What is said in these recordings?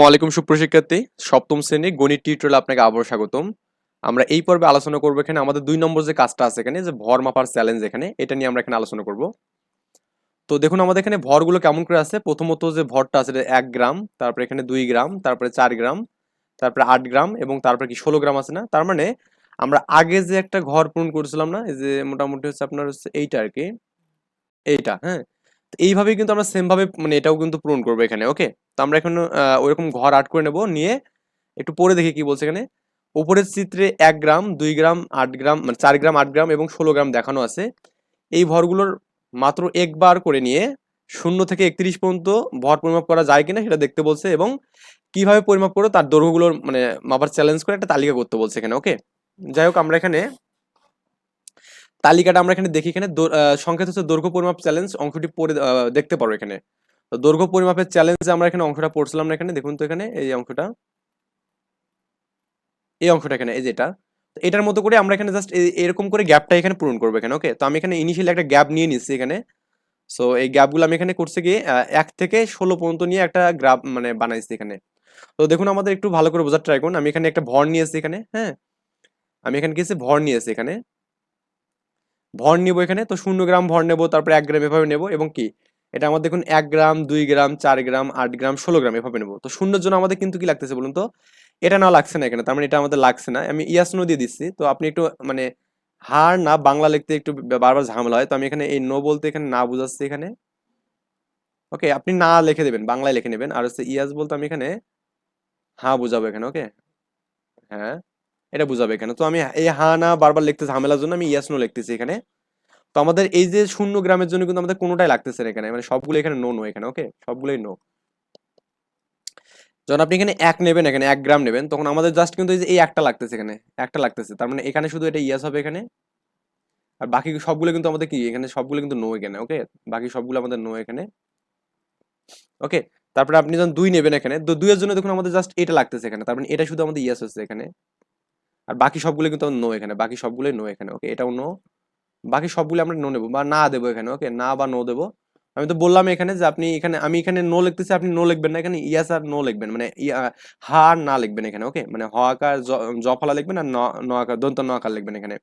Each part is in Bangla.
আলাইকুম সুপ্রশিক্ষার্থী সপ্তম শ্রেণি গণিত টিউটোরিয়াল আপনাকে আবারও স্বাগতম। আমরা এই পর্বে আলোচনা করব এখানে। আমাদের দুই নম্বর যে কাজটা আছে এখানে, যে ভর মাপার চ্যালেঞ্জ এখানে, এটা নিয়ে আমরা এখানে আলোচনা করব। তো দেখুন, আমাদের এখানে ভরগুলো কেমন করে আছে? প্রথমত যে ভরটা আছে এক গ্রাম, তারপরে এখানে দুই গ্রাম, তারপরে চার গ্রাম, তারপরে আট গ্রাম এবং তারপরে কি ষোলো গ্রাম আছে না? তার মানে আমরা আগে যে একটা ঘর পূরণ করেছিলাম না যে মোটামুটি হচ্ছে আপনার হচ্ছে এইটা আর কি। এইটা হ্যাঁ? এইভাবেই কিন্তু আমরা সেম ভাবে মানে এটাও কিন্তু পূরণ করব এখানে ওকে তো আমরা এখন ওইরকম ঘর আট করে নেব, নিয়ে একটু পরে দেখি কি বলছে এখানে। উপরের চিত্রে এক গ্রাম, দুই গ্রাম, আট গ্রাম মানে চার গ্রাম, আট গ্রাম এবং ষোলো গ্রাম দেখানো আছে। এই ভরগুলোর মাত্র একবার করে নিয়ে শূন্য থেকে একত্রিশ পর্যন্ত ভর পরিমাপ করা যায় কিনা সেটা দেখতে বলছে এবং কীভাবে পরিমাপ করো তার দৈর্ঘ্যগুলোর মানে মাপার চ্যালেঞ্জ করে একটা তালিকা করতে বলছে এখানে ওকে যাই হোক, আমরা এখানে তালিকাটা আমরা এখানে দেখি, এখানে সংকেত হচ্ছে দৈর্ঘ্য পরিমাপ চ্যালেঞ্জ অংশটি পড়ে দেখতে পারো এখানে। তো দৈর্ঘ্য পরিমাপের চ্যালেঞ্জে আমরা এখানে অংশটা পড়ছিলাম না এখানে, দেখুন তো এখানে, এই অংশটা। এই অংশটা এখানে, এই যেটা এটার মতো করে আমরা এখানে জাস্ট এরকম করে গ্যাপটা এখানে পূরণ করব এখানে ওকে তো আমি এখানে ইনিশিয়ালি একটা গ্যাপ নিয়ে নিচ্ছি এখানে। সো এই গ্যাপগুলো আমি এখানে করছে গিয়ে এক থেকে ষোলো পর্যন্ত নিয়ে একটা গ্রাফ মানে বানাইছি এখানে। তো দেখুন আমাদের একটু ভালো করে বোঝার ট্রাই করুন। আমি এখানে একটা ভর নিয়েছি এখানে হ্যাঁ? আমি এখানে কিছু ভর নিয়েছি এখানে। ভর নিব এখানে, তো শূন্য গ্রাম ভর নেব, তারপর এক গ্রাম এভাবে নেব, এবং কি? এটা আমাদের দেখুন এক গ্রাম, দুই গ্রাম, চার গ্রাম, আট গ্রাম, ষোলো গ্রাম এভাবে নেব। তো শূন্যের জন্য আমাদের কিন্তু কি লাগতেছে বলুন তো? এটা না লাগছে না এখানে, তার মানে এটা আমাদের লাগছে না। আমি ইয়াস নো দিয়ে দিচ্ছি, তো আপনি একটু মানে হার না বাংলা লিখতে একটু বারবার ঝামেলা হয়, তো আমি এখানে এই নো বলতে এখানে না বুঝাচ্ছি এখানে। ওকে, আপনি না লিখে দেবেন, বাংলায় লিখে নেবেন, আর হচ্ছে ইয়াস বলতে আমি এখানে হ্যাঁ বুঝাবো এখানে, ওকে? হ্যাঁ। এটা বুঝাবে এখানে তো আমি এই হ্যাঁ না বারবার লিখতে ঝামেলার জন্য আমি ইয়াস নো লিখতেছি এখানে। তো আমাদের এই যে শূন্য গ্রামের জন্য কিন্তু আমাদের কোনোটাই লাগতেছে না এখানে। মানে সবগুলো এখানে নো নো এখানে ওকে সবগুলোই নো যখন আপনি এখানে এক নেবেন, এখানে এক গ্রাম নেবেন, তখন আমাদের জাস্ট কিন্তু এই একটা লাগতেছে এখানে, একটা লাগতেছে। তার মানে এখানে শুধু এটা ইয়াস হবে এখানে। আর বাকি সবগুলো কিন্তু আমাদের কি? এখানে সবগুলো কিন্তু নো এখানে ওকে বাকি সবগুলো আমাদের নো এখানে। ওকে তারপরে আপনি যখন দুই নেবেন এখানে, তো দুইয়ের জন্য দেখুন আমাদের জাস্ট এটা লাগতেছে এখানে। তার মানে এটা শুধু আমাদের ইয়াস হচ্ছে এখানে। আর বাকি সবগুলো কিন্তু নো এখানে, বাকি সবগুলোই নো এখানে ওকে এটাও নো বাকি সবগুলো আমরা নো নেব বা না দেবো এখানে ওকে না বা নো দেবো। আমি তো বললাম এখানে যে আপনি এখানে, আমি এখানে নো লিখতেছি, আপনি নো লিখবেন না, এখানে ইয়াস আর নো লিখবেন মানে হা আর না লিখবেন এখানে ওকে মানে হ আকার, জ- জ ফলা লিখবেন আর ন আকার, দন্ত ন আকার লিখবেন এখানে।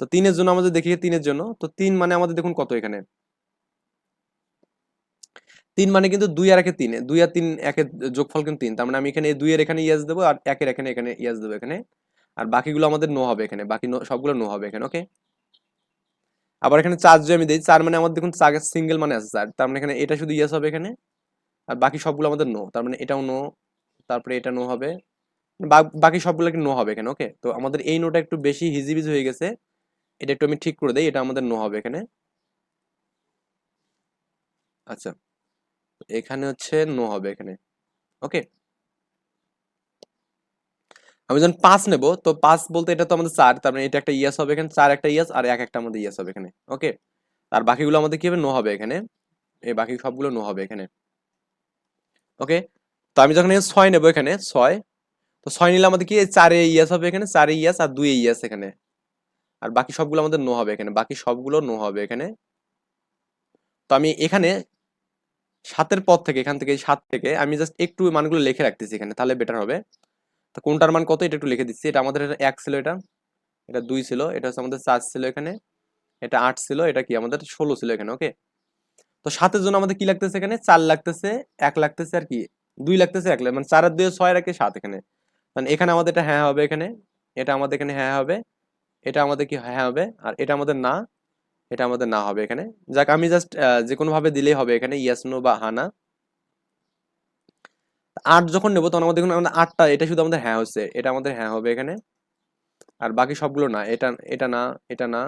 তো তিনের জন্য আমাদের দেখি তিনের জন্য, তো তিন মানে আমাদের দেখুন কত এখানে? তিন মানে কিন্তু দুই আর একে তিন, দুই আর তিন একের যোগফল কিন্তু তিন, তার মানে আমি এখানে দুই দুইয়ের এখানে ইয়াস দেবো আর একের এখানে এখানে ইয়াস দেবো এখানে। আর বাকিগুলো আমাদের নো হবে এখানে। বাকি সবগুলো নো হবে এখানে ওকে আবার এখানে চার যদি আমি দিই চার মানে আমাদের দেখুন চার সিঙ্গেল মানে আছে চার তার মানে এখানে এটা শুধু ইয়াস হবে এখানে, আর বাকি সবগুলো আমাদের নো তার মানে এটাও নো তারপরে এটা নো হবে। বাকি সবগুলো কি নো হবে এখানে ওকে তো আমাদের এই নোটা একটু বেশি হিজিবিজি হয়ে গেছে। এটা একটু আমি ঠিক করে দেই, এটা আমাদের নো হবে এখানে। আচ্ছা এখানে হচ্ছে নো হবে এখানে ওকে আমি যখন পাঁচ নেব, তো পাঁচ বলতে এটা তো আমাদের চার, তার মানে এটা একটা ইয়াস হবে এখানে, চার একটা ইয়াস আর এক একটা আমাদের ইয়াস হবে এখানে ওকে আর বাকিগুলো আমাদের কি হবে? নো হবে এখানে, এই বাকি সবগুলো নো হবে এখানে ওকে তো আমি যখন ছয় নেব এখানে, ছয়, তো ছয় নিলে আমাদের কি? চারে ইয়াস হবে এখানে, চারে ইয়াস আর দুই ইয়াস এখানে, আর বাকি সবগুলো আমাদের নো হবে এখানে, বাকি সবগুলো নো হবে এখানে, তো আমি এখানে সাতের পর থেকে, এখান থেকে সাত থেকে আমি জাস্ট একটু মানগুলো লিখে রাখতেছি এখানে, তাহলে বেটার হবে। কোনটার মান কত? এটা একটু লিখে দিচ্ছি। এটা আমাদের এক ছিল এটা। এটা দুই ছিল। এটা হচ্ছে আমাদের চার ছিল এখানে। এটা আট ছিল। এটা কি? আমাদের ষোলো ছিল এখানে ওকে তো সাতের জন্য আমাদের কি লাগতেছে এখানে? চার লাগতেছে, এক লাগতেছে আর কি? দুই লাগতেছে, এক মানে চার আর দুই ছয় রাখে সাত এখানে। মানে এখানে আমাদের এটা হ্যাঁ হবে এখানে। এটা আমাদের এখানে হ্যাঁ হবে। এটা আমাদের কি হ্যাঁ হবে? আর এটা আমাদের না। এটা আমাদের না হবে এখানে। যাক, আমি জাস্ট যে কোনো ভাবে দিলেই হবে এখানে ইয়াসনো বা হানা আট যখন নেব, তখন আমাদের আমাদের আটটা, এটা শুধু আমাদের হ্যাঁ হচ্ছে, এটা আমাদের হ্যাঁ হবে এখানে। আর বাকি সবগুলো না, এটা এটা না এটা না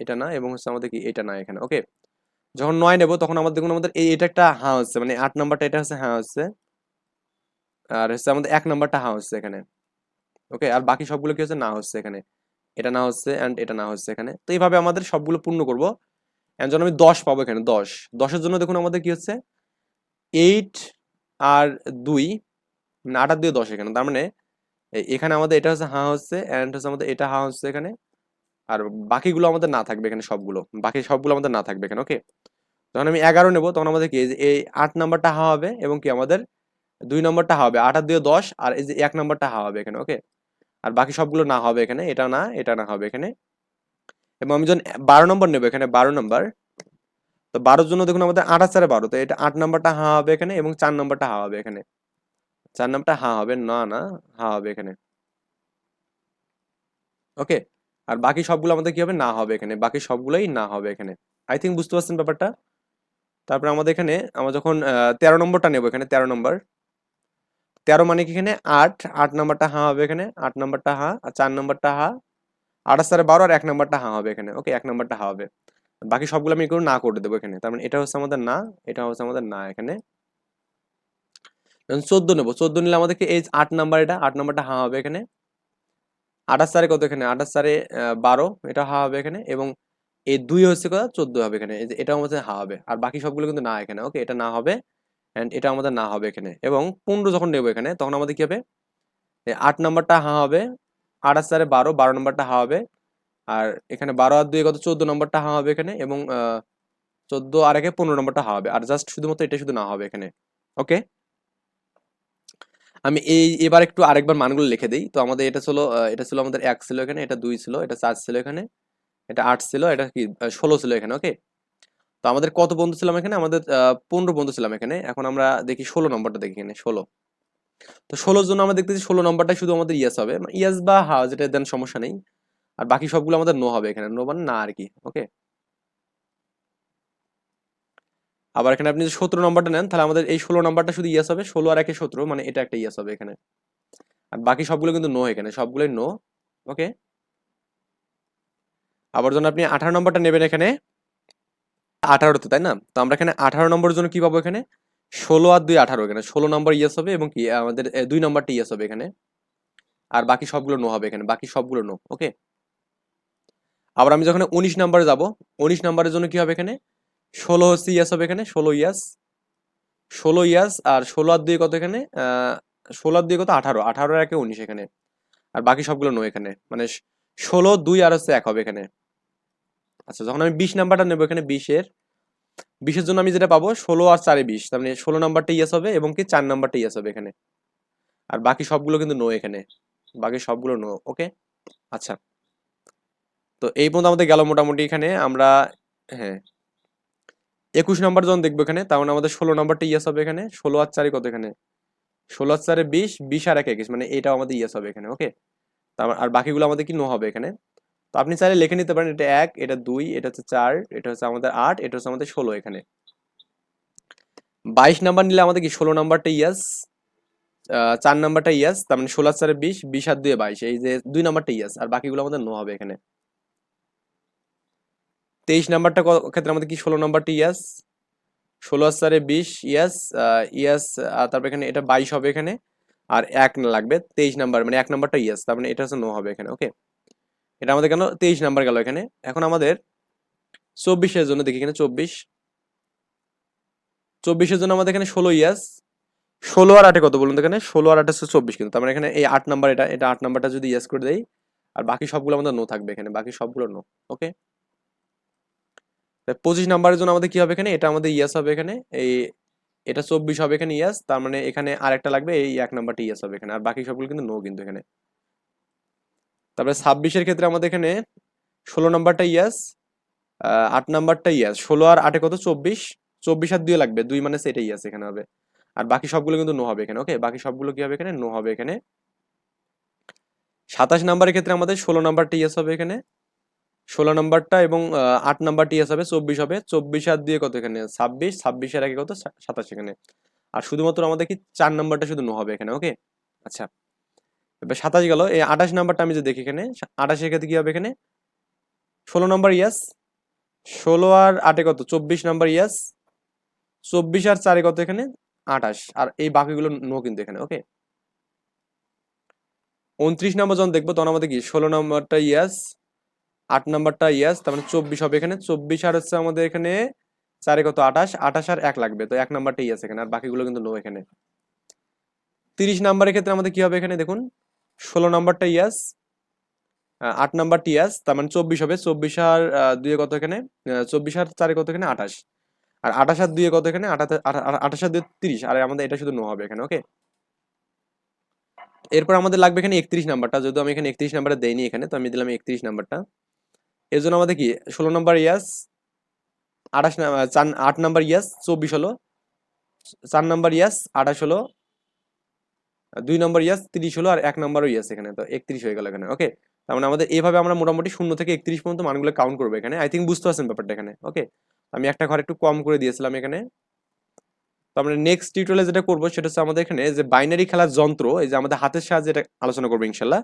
এটা না, এবং হচ্ছে আমাদের কি, এটা না এখানে ওকে যখন নয় নেব, তখন আমাদের দেখুন, আমাদের এই, এটা একটা হ্যাঁ হচ্ছে মানে আট নাম্বারটা, এটা হচ্ছে হ্যাঁ হচ্ছে। আর হচ্ছে আমাদের এক নাম্বারটা হ্যাঁ হচ্ছে এখানে ওকে আর বাকি সবগুলো কি হচ্ছে না হচ্ছে এখানে, এটা না হচ্ছে অ্যান্ড এটা না হচ্ছে এখানে। তো এইভাবে আমাদের সবগুলো পূর্ণ করব এন্ড যখন আমি দশ পাবো এখানে, দশ, দশের জন্য দেখুন আমাদের কি হচ্ছে এইট আর দুই মানে আট আর দুই দশ এখানে। তার মানে এখানে আমাদের এটা হচ্ছে হাঁ হচ্ছে অ্যান্ড হচ্ছে আমাদের এটা হাঁ হচ্ছে এখানে। আর বাকিগুলো আমাদের না থাকবে এখানে সবগুলো। বাকি সবগুলো আমাদের না থাকবে এখানে ওকে যখন আমি এগারো নেব, তখন আমাদের কি, এই আট নাম্বারটা হাঁ হবে এবং কি আমাদের দুই নম্বরটা হবে। আট আর দুই দশ, আর এই যে, এক নম্বরটা হা হবে এখানে ওকে আর বাকি সবগুলো না হবে এখানে, এটা না এটা না হবে এখানে। এবং আমি যখন বারো নম্বর নেব এখানে, বারো নম্বর তো বারোর জন্য দেখুন আমাদের আর চারে বারো, তো এটা আট নম্বরটা হা হবে এখানে এবং চার নম্বরটা হা হবে এখানে। চার নম্বরটা হা হবে, না না, হা হবে এখানে। ওকে? আর বাকি সবগুলো আমাদের কি হবে? না হবে এখানে। বাকি সবগুলোই না হবে এখানে। আই থিঙ্ক বুঝতে পারছেন ব্যাপারটা? তারপরে আমাদের এখানে, আমরা যখন তেরো নম্বরটা নেব এখানে, তেরো নম্বর। তেরো মানে কি এখানে? আট। আট নম্বরটা হা হবে এখানে। আট নম্বরটা হা, আর চার নম্বরটা হা। আঠাশ সাড়ে বারো আর এক নম্বরটা হা হবে এখানে। ওকে, এক নম্বরটা হা হবে। বাকি সবগুলো আমি না করে দেবো এখানে। তার মানে এটা হচ্ছে আমাদের না, এটা হচ্ছে আমাদের না এখানে। চোদ্দ নেব। চোদ্দ নিলে আমাদেরকে এই আট নাম্বার এটা, আট নাম্বারটা হা হবে এখানে। আঠাশ সারে কত এখানে? আঠাশ সারে বারো, এটা হা হবে এখানে এবং এই দুই হচ্ছে কত? চোদ্দ হবে এখানে। এটা আমাদের হা হবে। আর বাকি সবগুলো কিন্তু না এখানে। ওকে এটা না হবে অ্যান্ড এটা আমাদের না হবে এখানে। এবং পনেরো যখন নেব এখানে, তখন আমাদের কি হবে? আট নাম্বারটা হা হবে, আঠাশ সারে বারো বারো নাম্বারটা হা হবে আর এখানে বারো আর দুই কত চোদ্দ নম্বরটা হা হবে এখানে এবং চোদ্দ আর একে পনেরো নম্বরটা হা হবে। আর জাস্ট শুধুমাত্র এটা শুধু না হবে এখানে। ওকে আমি এই, এবার একটু আরেকবার মানগুলো লিখে দিই। তো আমাদের এটা ছিল এটা ছিল আমাদের এক ছিল এখানে, এটা দুই ছিল, এটা চার ছিল এখানে, এটা আট ছিল, এটা কি ষোলো ছিল এখানে ওকে তো আমাদের কত বন্ধু ছিলাম এখানে? আমাদের পনেরো বন্ধু ছিলাম এখানে। এখন আমরা দেখি ষোলো নম্বরটা দেখি এখানে, ষোলো। তো ষোলোর জন্য আমরা দেখতেছি ষোলো নম্বরটা শুধু আমাদের ইয়াস হবে। ইয়াস বা হা, যেটা দেন সমস্যা নেই। আর বাকি সবগুলো আমাদের নো হবে এখানে। নো মানে না আর কি ওকে আবার এখানে আপনি যদি সতেরো নম্বরটা নেন, তাহলে আমাদের এই ষোলো নম্বরটা শুধু ইয়াস হবে, ষোলো আর একে সতেরো মানে এটা একটা ইয়াস হবে এখানে। আর বাকি সবগুলো কিন্তু নো এখানে, সবগুলোই নো ওকে আবার যখন আপনি আঠারো নম্বরটা নেবেন এখানে আঠারোতে তাই না? তো আমরা এখানে আঠারো নম্বরের জন্য কি পাবো এখানে? ষোলো আর দুই আঠারো এখানে। ষোলো নম্বর ইয়াস হবে এবং কি, আমাদের দুই নম্বরটা ইয়াস হবে এখানে। আর বাকি সবগুলো নো হবে এখানে, বাকি সবগুলো নো ওকে আবার আমি যখন উনিশ নাম্বারে যাব, উনিশ নাম্বারের জন্য কি হবে এখানে? ষোলো হচ্ছে ইয়াস হবে এখানে, ষোলো ইয়াস। ষোলো ইয়াস আর ষোলো আর দুই কত এখানে? ষোলো আর দুই কত? আঠারো। আঠারো একে উনিশ এখানে। আর বাকি সবগুলো নো এখানে। মানে ষোলো, দুই আর হচ্ছে এক হবে এখানে। আচ্ছা যখন আমি বিশ নাম্বারটা নেব এখানে, বিশের বিশের জন্য আমি যেটা পাবো, ষোলো আর চারে বিশ। তার মানে ষোলো নাম্বারটা ইয়াস হবে এবং কি চার নাম্বারটা ইয়াস হবে এখানে। আর বাকি সবগুলো কিন্তু নো এখানে। বাকি সবগুলো নো ওকে আচ্ছা। তো এই পর্যন্ত আমাদের গেল মোটামুটি এখানে। আমরা হ্যাঁ। একুশ নাম্বার যখন দেখব এখানে। তাহলে আমাদের ষোলো নাম্বারটা ইয়াস হবে এখানে। ষোলো আর চারে কত এখানে? ষোলো আর চারে বিশ বিশ আর এক একুশ। মানে এটাও আমাদের ইয়াস হবে এখানে, ওকে? তারপর আর বাকিগুলো আমাদের কি নো হবে এখানে? তো আপনি চাইলে লিখে নিতে পারেন, এটা এক, এটা দুই, এটা হচ্ছে চার, এটা হচ্ছে আমাদের আট, এটা হচ্ছে আমাদের ষোলো এখানে। বাইশ নাম্বার নিলে আমাদের কি ষোলো নাম্বারটা ইয়াস? চার নাম্বারটা ইয়াস, তার মানে ষোলো চারে বিশ বিশ আর দুই বাইশ। এই যে দুই নাম্বারটা ইয়াস, আর বাকিগুলো আমাদের নো হবে এখানে। তেইশ নাম্বারটা ক্ষেত্রে আমাদের কি? ষোলো নাম্বারটা ইয়াস ষোলো চারে বিশ ইয়াস ইয়াস তারপর এখানে এটা বাইশ হবে এখানে, আর এক লাগবে তেইশ নাম্বার মানে এক নাম্বারটা ইয়াস তার মানে এটা হচ্ছে নো হবে এখানে ওকে এটা আমাদের কেন? তেইশ নাম্বার গেল এখানে। এখন আমাদের চব্বিশের জন্য দেখি এখানে চব্বিশ। চব্বিশের জন্য আমাদের এখানে ষোলো ইয়াস ষোলো আর আটে কত বলুন এখানে? ষোলো আর আটে চব্বিশ কিন্তু, তার মানে এখানে এই আট নাম্বার এটা এটা আট নাম্বারটা যদি ইয়াস করে দেয় আর বাকি সবগুলো আমাদের নো থাকবে এখানে, বাকি সবগুলো নো ওকে পঁচিশ নাম্বারের জন্য আমাদের কি হবে এখানে? এটা আমাদের ইয়াস হবে এখানে। এই এটা চব্বিশ হবে এখানে ইয়াস তার মানে এখানে আরেকটা লাগবে, এই এক নাম্বারটা ইয়াস হবে এখানে। আর বাকি সবগুলো কিন্তু নো কিন্তু এখানে। তারপরে ছাব্বিশের ক্ষেত্রে আমাদের এখানে ষোলো নাম্বারটা ইয়াস আট নাম্বারটা ইয়াস ষোলো আর আটে কত? চব্বিশ। চব্বিশ আর দুই লাগবে, দুই মানে সেটা ইয়াস এখানে হবে। আর বাকি সবগুলো কিন্তু নো হবে এখানে ওকে বাকি সবগুলো কি হবে এখানে? নো হবে এখানে। সাতাশ নাম্বারের ক্ষেত্রে আমাদের ষোলো নাম্বারটা ইয়াস হবে এখানে। ষোলো নম্বরটা এবং আট নাম্বার টিএস হবে, চব্বিশ হবে। চব্বিশ আর দিয়ে কত এখানে? ছাব্বিশ। ছাব্বিশের আগে কত? সাতাশ এখানে। আর শুধুমাত্র আমাদের কি চার নাম্বারটা শুধু হবে এখানে, ওকে? আচ্ছা। এবার সাতাশ গেল। এই আঠাশ নাম্বারটা আমি যে দেখি এখানে আঠাশের ক্ষেত্রে কি হবে এখানে? ষোলো নম্বর ইয়াস। ষোলো আর আটে কত? চব্বিশ নাম্বার ইয়াস। চব্বিশ আর চারে কত এখানে? আঠাশ। আর এই বাকিগুলো নো কিন্তু এখানে, ওকে? উনত্রিশ নাম্বার যখন দেখব, তখন আমাদের কি? ষোলো নাম্বারটা ইয়াস। আট নাম্বারটা ইয়াস তার মানে চব্বিশ হবে এখানে। চব্বিশ আর হচ্ছে আমাদের এখানে চারে কত? আঠাশ। আঠাশ আর এক লাগবে। তো এক নাম্বারটা ইয়াস এখানে, আর বাকিগুলো কিন্তু নো এখানে। তিরিশ নাম্বারের ক্ষেত্রে আমাদের কি হবে এখানে? দেখুন, ষোলো নাম্বারটা ইয়াস আট নাম্বারটি ইয়াস তার মানে চব্বিশ হবে। চব্বিশ আর দুয়ে কত এখানে? চব্বিশ আর চারে কত এখানে? আঠাশ। আর আঠাশ আর দুয়ে কত এখানে? আঠাশ আর দুই তিরিশ। আর আমাদের এটা শুধু নো হবে এখানে ওকে এরপর আমাদের লাগবে এখানে একত্রিশ নাম্বারটা। যদি আমি এখানে একত্রিশ নাম্বারটা দেইনি এখানে, তো আমি দিলাম একত্রিশ নাম্বারটা। এর জন্য আমাদের কি, ষোলো নম্বর ইয়াস, আঠাশ চার, আট নম্বর ইয়াস, চব্বিশ হলো, চার নম্বর ইয়াস, আঠাশ হলো, দুই নম্বর ইয়াস, তিরিশ হলো, আর এক নম্বরও ইয়াস এখানে, তো একত্রিশ হয়ে গেল এখানে ওকে তার মানে আমাদের এইভাবে আমরা মোটামুটি শূন্য থেকে একত্রিশ পর্যন্ত মানগুলো কাউন্ট করব এখানে। আই থিঙ্ক বুঝতে পারছেন ব্যাপারটা এখানে ওকে আমি একটা ঘর একটু কম করে দিয়েছিলাম এখানে। তো আমরা নেক্সট টিউটোরিয়ালে যেটা করব, সেটা হচ্ছে আমাদের এখানে যে বাইনারি খেলার যন্ত্র, এই যে আমাদের হাতের সাহায্যে এটা আলোচনা করব ইনশাল্লাহ।